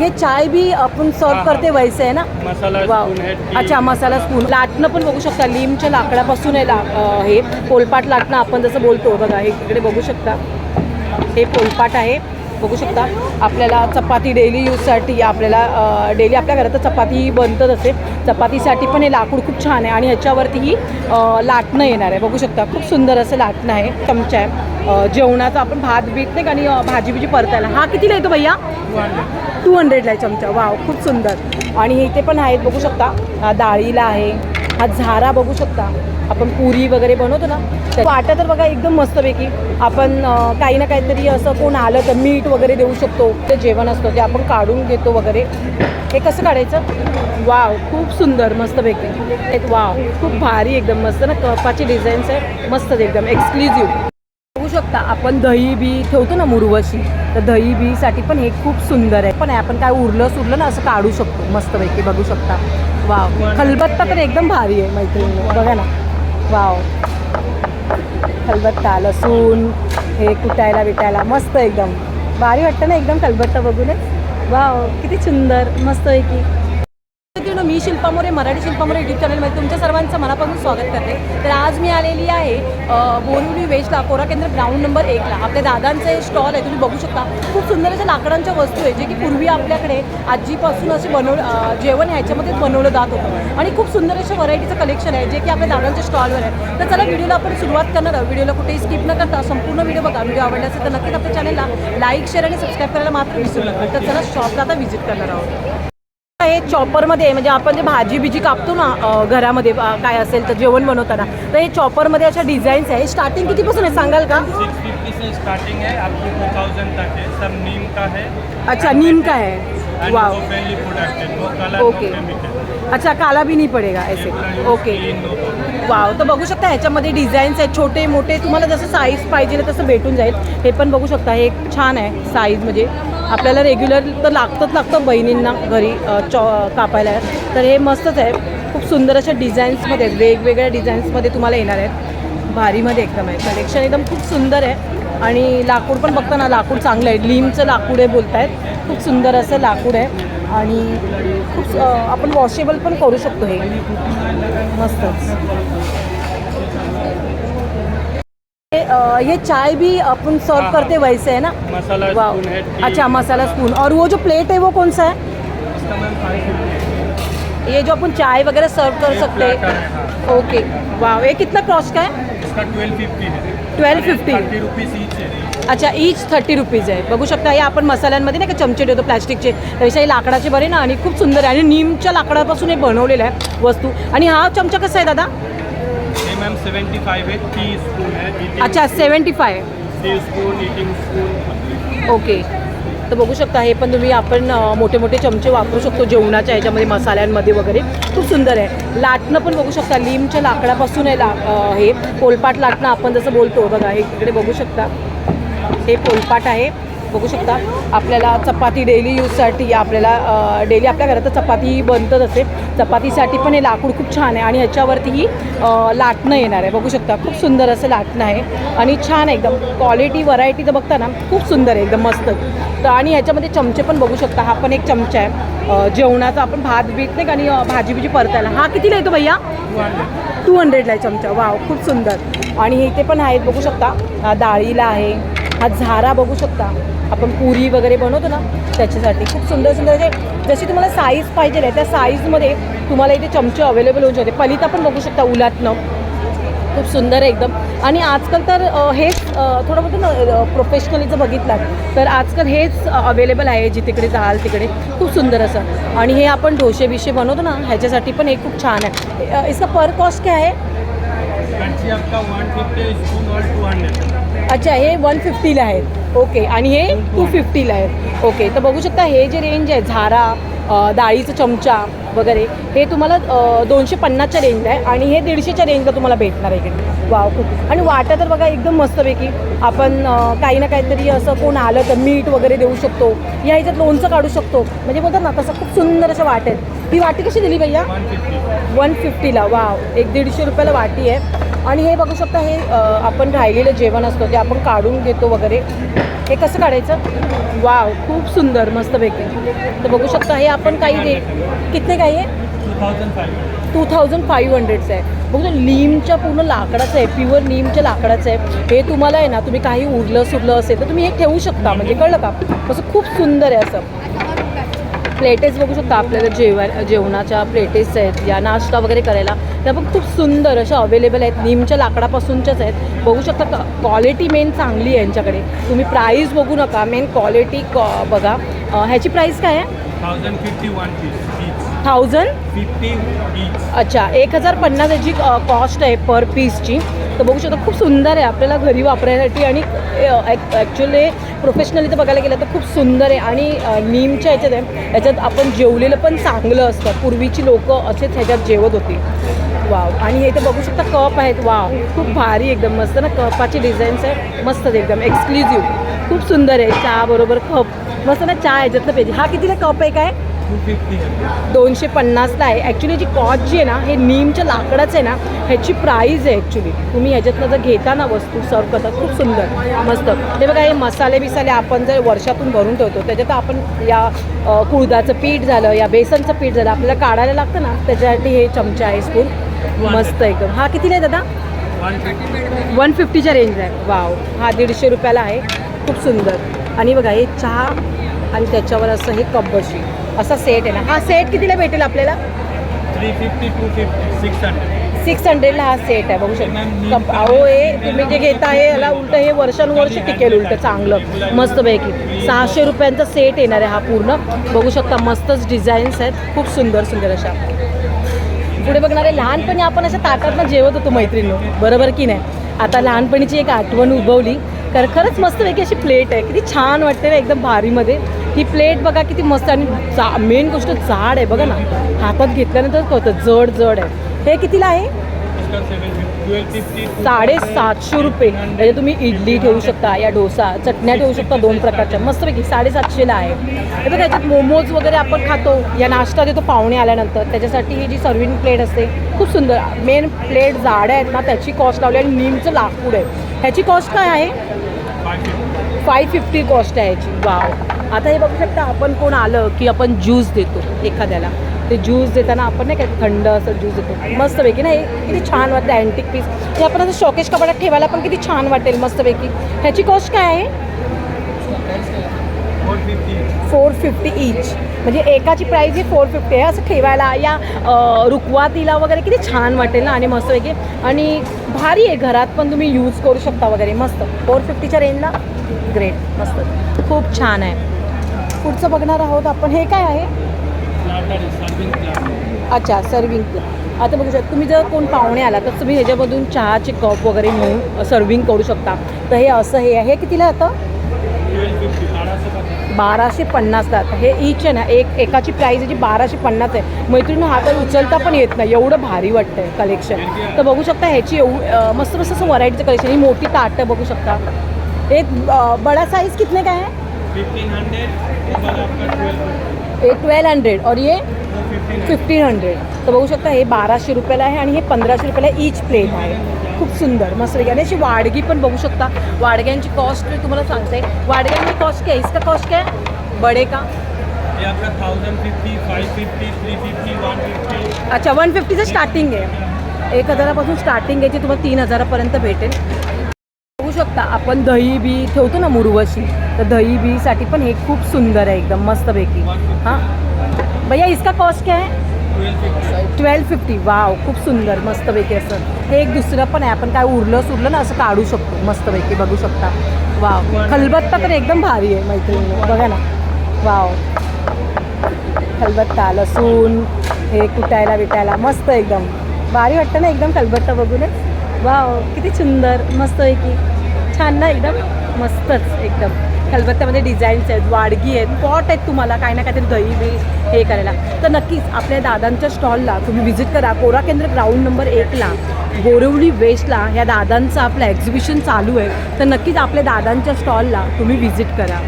ये चाय भी अपन सर्व करते. वैसे है ना? मसाला वाव. आहे अच्छा मसाला स्पून लाटणं पण बघू शकता. लिमच्या लाकडापासून आहे ला अ, हे पोलपाट लाटणं आपण जसं बोलतो बघा हे इकडे बघू शकता. हे पोलपाट आहे. बघू शकता. आपल्याला चपाती डेली यूजसाठी आपल्याला डेली आपल्या घरात तर चपाती बनतच असते चपातीसाठी पण हे लाकूड खूप छान आहे आणि ह्याच्यावरतीही ही लाटणं येणार आहे. बघू शकता. खूप सुंदर असं लाटणं आहे. चमचा आहे. जेवणाचा आपण भात बीत नाही का आणि भाजी बिजी परतायला. हा कितीला येतो भैया? टू हंड्रेडला आहे चमचा. वाव खूप सुंदर. आणि इथे पण आहेत बघू शकता. डाळीला आहे. हा झारा बघू शकता. आपण पुरी वगैरे बनवतो ना तर तर बघा एकदम मस्तपैकी. आपण काही ना काहीतरी असं कोण आलं तर मीठ वगैरे देऊ शकतो. ते जेवण असतं ते आपण काढून घेतो वगैरे. हे कसं काढायचं? वाव खूप सुंदर मस्तपैकी. एक वाव खूप भारी एकदम मस्त ना कपाची डिझाईन्स आहे मस्त एकदम एक्सक्लुझिव्ह बघू शकता आपण दही बी ठेवतो ना मुरवशी तर दही बीसाठी पण हे खूप सुंदर आहे. पण आपण काय उरलं सुरलं ना असं काढू शकतो मस्तपैकी बघू शकता. वाव खलबत्ता तर एकदम भारी आहे मैत्रिणी बघा ना. वाव. खलबत्ता लसूण हे कुटायला बिटायला मस्त एकदम. भारी वाटतं ना एकदम खलबत्ता बघूनच? वाव किती सुंदर मस्त आहे की मी शिल्पा मोरे मराठी शिल्पा मोरे युट्यूब चॅनलमध्ये तुमच्या सर्वांचं मनापासून स्वागत करते. तर आज मी आलेली आहे बोरिवली वेस्टला कोरा केंद्र ग्राउंड नंबर एकला आपल्या दादांचे स्टॉल आहे तुम्ही बघू शकता. खूप सुंदर अशा लाकडांच्या वस्तू आहे जे की पूर्वी आपल्याकडे आजीपासून असे बनव जेवण ह्याच्यामध्ये बनवलं जात होतं. आणि खूप सुंदर अशा व्हरायटीचं कलेक्शन आहे जे की आपल्या दादांच्या स्टॉलवर आहे. तर चला व्हिडिओला आपण सुरुवात करणार आहोत. व्हिडिओला कुठेही स्किप न करता संपूर्ण व्हिडिओ बघा. व्हिडिओ आवडला असेल तर नक्कीच आपल्या चॅनलला लाईक शेअर आणि सबस्क्राईब करायला मात्र विसरू नका. तर चला शॉपला आता व्हिजिट करणार आहोत. हे चॉपरमध्ये म्हणजे आपण जे भाजी बिज़ी कापतो ना घरामध्ये काय असेल तर जेवण बनवताना तर हे चॉपरमध्ये अशा डिझाईन्स आहे. स्टार्टिंग कितीपासून आहे सांगाल का? से स्टार्टिंग है आपको टू थाउज़ेंड तक है सब नीम का है? अच्छा नीम का है. है. ओके अच्छा काला भी नहीं पडेगा ऐसे. ओके वाव तर बघू शकता ह्याच्यामध्ये डिझाईन्स आहेत. छोटे मोठे तुम्हाला जसं साईज पाहिजे तसं भेटून जाईल. हे पण बघू शकता. हे छान आहे साईज म्हणजे. आपल्याला रेग्युलर तर लागतंच लागतं बहिणींना घरी चॉ कापायला. तर हे मस्तच आहे. खूप सुंदर अशा डिझाईन्समध्ये आहेत. वेगवेगळ्या डिझाईन्समध्ये तुम्हाला येणार आहेत. भारीमध्ये एकदम आहे. कलेक्शन एकदम खूप सुंदर आहे. आणि लाकूड पण बघता ना लाकूड चांगलं आहे. लिमचं लाकूड आहे बोलतायत. खूप सुंदर असं लाकूड आहे. आणि खूप आपण वॉशेबल पण करू शकतो हे. मस्तच. ये, चाय भी अपन सर्व करते. वैसे है ना? मसाला स्पून है अच्छा मसाला स्पून और वो जो प्लेट है वो कौन सा है? इसका मैम 550 ये जो अपन चाय वगैरह सर्व कर सकते है. ओके वाह ये कितना कॉस्ट का है? इसका twelve fifty 1250. Thirty rupees each अच्छा ईच थर्टी रुपीज आहे बघू शकता हे आपण मसाल्यांमध्ये नाही का चमचे ठेवतो प्लॅस्टिकचे त्यापेक्षा हे लाकडाचे बरे ना आणि खूप सुंदर आहे. आणि नीमच्या लाकडापासून हे बनवलेलं आहे वस्तू. आणि हा चमचा कसा आहे दादा? मैम सेवेंटी फाइव है टी स्पून है अच्छा seventy five teaspoon eating spoon okay. तर बघू शकता हे पण तुम्ही आपण मोठे मोठे चमचे वापरू शकतो जेवणाच्या ह्याच्यामध्ये मसाल्यांमध्ये वगैरे. खूप सुंदर आहे. लाटणं पण बघू शकता लिमच्या लाकडापासून आहे ला हे पोलपाट लाटणं आपण जसं बोलतो बघा हे इकडे बघू शकता. हे पोलपाट आहे. बघू शकता. आपल्याला चपाती डेली यूजसाठी आपल्याला डेली आपल्या घरात चपाती बनतच असते चपातीसाठी पण हे लाकूड खूप छान आहे आणि ह्याच्यावरतीही लाटणं येणार आहे. बघू शकता खूप सुंदर असं लाटणं आहे. आणि छान आहे एकदम. क्वालिटी व्हरायटी तर बघता ना खूप सुंदर आहे एकदम मस्त. तर आणि ह्याच्यामध्ये चमचे पण बघू शकता. हा पण एक चमचा आहे. जेवणाचा आपण भात बीत नाही का आणि भाजी बिजी परतायला. हा कितीला येतो भैया? टू हंड्रेडला आहे चमचा. वाव खूप सुंदर. आणि इथे पण आहेत बघू शकता. डाळीला आहे. हा झारा बघू शकता. आपण पुरी वगैरे बनवतो ना त्याच्यासाठी. खूप सुंदर सुंदर. असे जशी तुम्हाला साईज पाहिजे आहे त्या साईजमध्ये तुम्हाला इथे चमचे अवेलेबल होऊन जाते पलिता पण बघू शकता उलातनं खूप सुंदर आहे एकदम. आणि आजकाल तर हेच थोडं बोलतो ना प्रोफेशनलीचं बघितलं तर आजकाल हेच अवेलेबल आहे जिकडे जाल तिकडे. खूप सुंदर असं. आणि हे आपण डोसे बिशे बनवतो ना ह्याच्यासाठी पण हे खूप छान आहे. इसका पर कॉस्ट काय आहे अच्छा हे वन फिफ्टीला आहेत. ओके आणि हे टू फिफ्टीला आहेत. ओके तर बघू शकता हे जे रेंज आहे झारा डाळीचा चमचा वगैरे हे तुम्हाला दोनशे पन्नासच्या रेंजला आहे आणि हे दीडशेच्या रेंजला तुम्हाला भेटणार आहे इकडे. वाव खूप. आणि वाटा तर बघा एकदम मस्तपैकी आपण काही ना काहीतरी असं कोण आलं तर मीठ वगैरे देऊ शकतो. या ह्याच्यात लोणचं काढू शकतो. म्हणजे बोलतात ना तसं खूप सुंदर अशा वाट्या आहेत. ही वाटी कशी दिली भैया? वन फिफ्टीला वाव एक दीडशे रुपयाला वाटी आहे. आणि हे बघू शकता हे आपण राहिलेलं जेवण असतं ते आपण काढून घेतो वगैरे. हे कसं काढायचं? वाव खूप सुंदर मस्तपैकी तर बघू शकता हे आपण काही दे कितने काही आहे? Two thousand two thousand five हंड्रेडचं आहे. बघू नीमच्या पूर्ण लाकडाचं आहे प्युअर नीमच्या लाकडाचं आहे. हे तुम्हाला आहे ना तुम्ही काही उरलं सुरलं असेल तर तुम्ही हे ठेवू शकता म्हणजे कळलं का? असं खूप सुंदर आहे असं. प्लेटेस बघू शकता आपल्याला जेवा जेवणाच्या प्लेटेस आहेत या नाश्ता वगैरे करायला. त्या पण खूप सुंदर अशा अवेलेबल आहेत. नीमच्या लाकडापासूनच्याच आहेत. बघू शकता क्वालिटी मेन चांगली आहे यांच्याकडे. तुम्ही प्राईस बघू नका. मेन क्वालिटी बघा. ह्याची प्राईस काय आहे? Thousand fifty one thousand fifty अच्छा एक हजार पन्नास याची कॉस्ट आहे पर पीसची तर बघू शकता खूप सुंदर आहे आपल्याला घरी वापरायसाठी. आणि ॲक्च्युली प्रोफेशनली तर बघायला गेलं तर खूप सुंदर आहे. आणि नीमच्या ह्याच्यात आहे. ह्याच्यात आपण जेवलेलं पण चांगलं असतं. पूर्वीची लोकं असेच ह्याच्यात जेवत होती. वाव. आणि हे तर बघू शकता कप आहेत. वाव. खूप भारी एकदम. मस्त ना कपाची डिझाईन्स आहे मस्त एकदम. एक्सक्लुझिव्ह खूप सुंदर आहे. चहा बरोबर कप. मस्त ना चहा ह्याच्यातलं पाहिजे. हा कितीला कप आहे काय? दोनशे पन्नासला आहे. ॲक्च्युली जी कॉस्ट जी आहे ना हे नीमच्या लाकडाचं आहे ना ह्याची प्राईज आहे ॲक्च्युली तुम्ही ह्याच्यातनं जर घेता ना वस्तू सर्व करता खूप सुंदर. मस्त. ते बघा हे मसाले बिसाले आपण जर वर्षातून भरून ठेवतो त्याच्यात आपण या कुळदाचं पीठ झालं या बेसनचं पीठ झालं आपल्याला काढायला लागतं ना त्याच्यासाठी हे चमचा आहे स्पून मस्त एकदम. हा कितीला आहे दादा? वन फिफ्टी वन फिफ्टीच्या रेंज आहे. वाव हा दीडशे रुपयाला आहे. खूप सुंदर. आणि बघा हे चहा आणि त्याच्यावर असं हे कब्बशी असा सेट आहे ना. हा सेट कितीला भेटेल आपल्याला? Three fifty two fifty six hundred six हंड्रेडला हा सेट आहे. बघू शकता. कप अहो हे तुम्ही जे घेता हे याला उलट हे वर्षानुवर्ष टिकेल उलट. चांगलं. मस्तपैकी. सहाशे रुपयांचा सेट येणार आहे हा पूर्ण. बघू शकता मस्तच डिझाईन्स आहेत. खूप सुंदर सुंदर अशा. पुढे बघणारे लहानपणी आपण अशा ताटातनं जेवत होतो मैत्रिणी. बरोबर की नाही? आता लहानपणीची एक आठवण उभवली तर खरंच मस्तपैकी अशी प्लेट आहे. किती छान वाटते ना एकदम भारीमध्ये. ही प्लेट बघा किती मस्त आणि जा मेन गोष्ट जाड आहे. बघा ना हातात घेतल्यानंतर कळतं जड जड आहे. हे कितीला आहे? साडेसातशे रुपये. म्हणजे तुम्ही इडली ठेवू शकता या डोसा चटण्या ठेवू शकता दोन प्रकारच्या. मस्तपैकी साडेसातशेला आहे. हे बघा याच्यात मोमोज वगैरे आपण खातो. या नाश्ता देतो पाहुणे आल्यानंतर. त्याच्यासाठी ही जी सर्विंग प्लेट असते खूप सुंदर. मेन प्लेट जाड आहेत ना त्याची कॉस्ट लावली आणि नीमचं लाकूड आहे. ह्याची कॉस्ट काय आहे? फाय फिफ्टी कॉस्ट आहे याची. वाव आता हे बघू शकता आपण कोण आलं की आपण ज्यूस देतो एखाद्याला. ते ज्यूस देताना आपण नाही काय थंड असं ज्यूस देतो. मस्तपैकी नाही किती छान वाटतं अँटिक पीस हे आपण असं शॉकेश कपाटात ठेवायला पण किती छान वाटेल मस्तपैकी. ह्याची कॉस्ट काय आहे? फोर फिफ्टी इच म्हणजे एकाची प्राईज ही फोर फिफ्टी आहे. असं ठेवायला या रुकवातीला वगैरे किती छान वाटेल ना आणि मस्तपैकी. आणि भारी आहे घरात पण तुम्ही यूज करू शकता वगैरे. मस्त. फोर फिफ्टीच्या रेंजला ग्रेट मस्त. खूप छान आहे. पुढचं बघणार आहोत आपण. हे काय आहे? अच्छा सर्विंग आता बघू शकता तुम्ही जर कोण पाहुणे आला तर तुम्ही ह्याच्यामधून चहाचे कप वगैरे मिळून सर्विंग करू शकता. तर हे असं हे आहे. हे कितीला आता? बाराशे पन्नास आता हे इच आहे ना एक एकाची प्राईज याची बाराशे पन्नास आहे. मैत्रिणी हातात उचलता पण येत नाही. एवढं भारी वाटतं आहे कलेक्शन तर बघू शकता ह्याची एव मस्त मस्त असं व्हरायटीचं कलेक्शन ही मोठी ताटं बघू शकता. एक बडा साईज कितने काय आहे? आपका ट्वेल्व हंड्रेड और ये फिफ्टीन हंड्रेड तर बघू शकता हे बाराशे रुपयाला आहे आणि हे पंधराशे रुपयाला ईच प्लेट आहे. खूप सुंदर मस्त आणि अशी वाडगी पण बघू शकता. वाडग्यांची कॉस्ट मी तुम्हाला सांगते. वाडग्यांची कॉस्ट काय? इसका कॉस्ट काय? बडे का? अच्छा वन फिफ्टीचं स्टार्टिंग आहे. एक हजारापासून स्टार्टिंग आहे ती तुम्हाला तीन हजारापर्यंत भेटेल. बघू शकता आपण दही बी ठेवतो ना मुरवशी. तर दही बीसाठी पण हे खूप सुंदर आहे एकदम मस्तपैकी. हां? भैया इसका कॉस्ट क्या आहे ट्वेल्व फिफ्टी. वाव खूप सुंदर मस्तपैकी असं. हे एक दुसरं पण आहे. आपण काय उरलं सुरलं ना असं काढू शकतो. मस्तपैकी बघू शकता. वाव. खलबत्ता तर एकदम भारी आहे मैत्रिणी बघा ना. वाव. खलबत्ता लसूण हे कुटायला बिटायला मस्त एकदम. भारी वाटतं ना एकदम खलबत्ता बघूनच? वाव किती सुंदर मस्तपैकी. छान ना एकदम? मस्तच एकदम. खलबत्त्यामध्ये डिझाईन्स आहेत वाडगी आहेत पॉट आहेत तुम्हाला काही ना काहीतरी दही बी हे करायला. तर नक्कीच आपल्या दादांच्या स्टॉलला तुम्ही व्हिजिट करा. कोरा केंद्र ग्राउंड नंबर एकला बोरवली वेस्टला ह्या दादांचं आपलं एक्झिबिशन चालू आहे. तर नक्कीच आपल्या दादांच्या स्टॉलला तुम्ही व्हिजिट करा.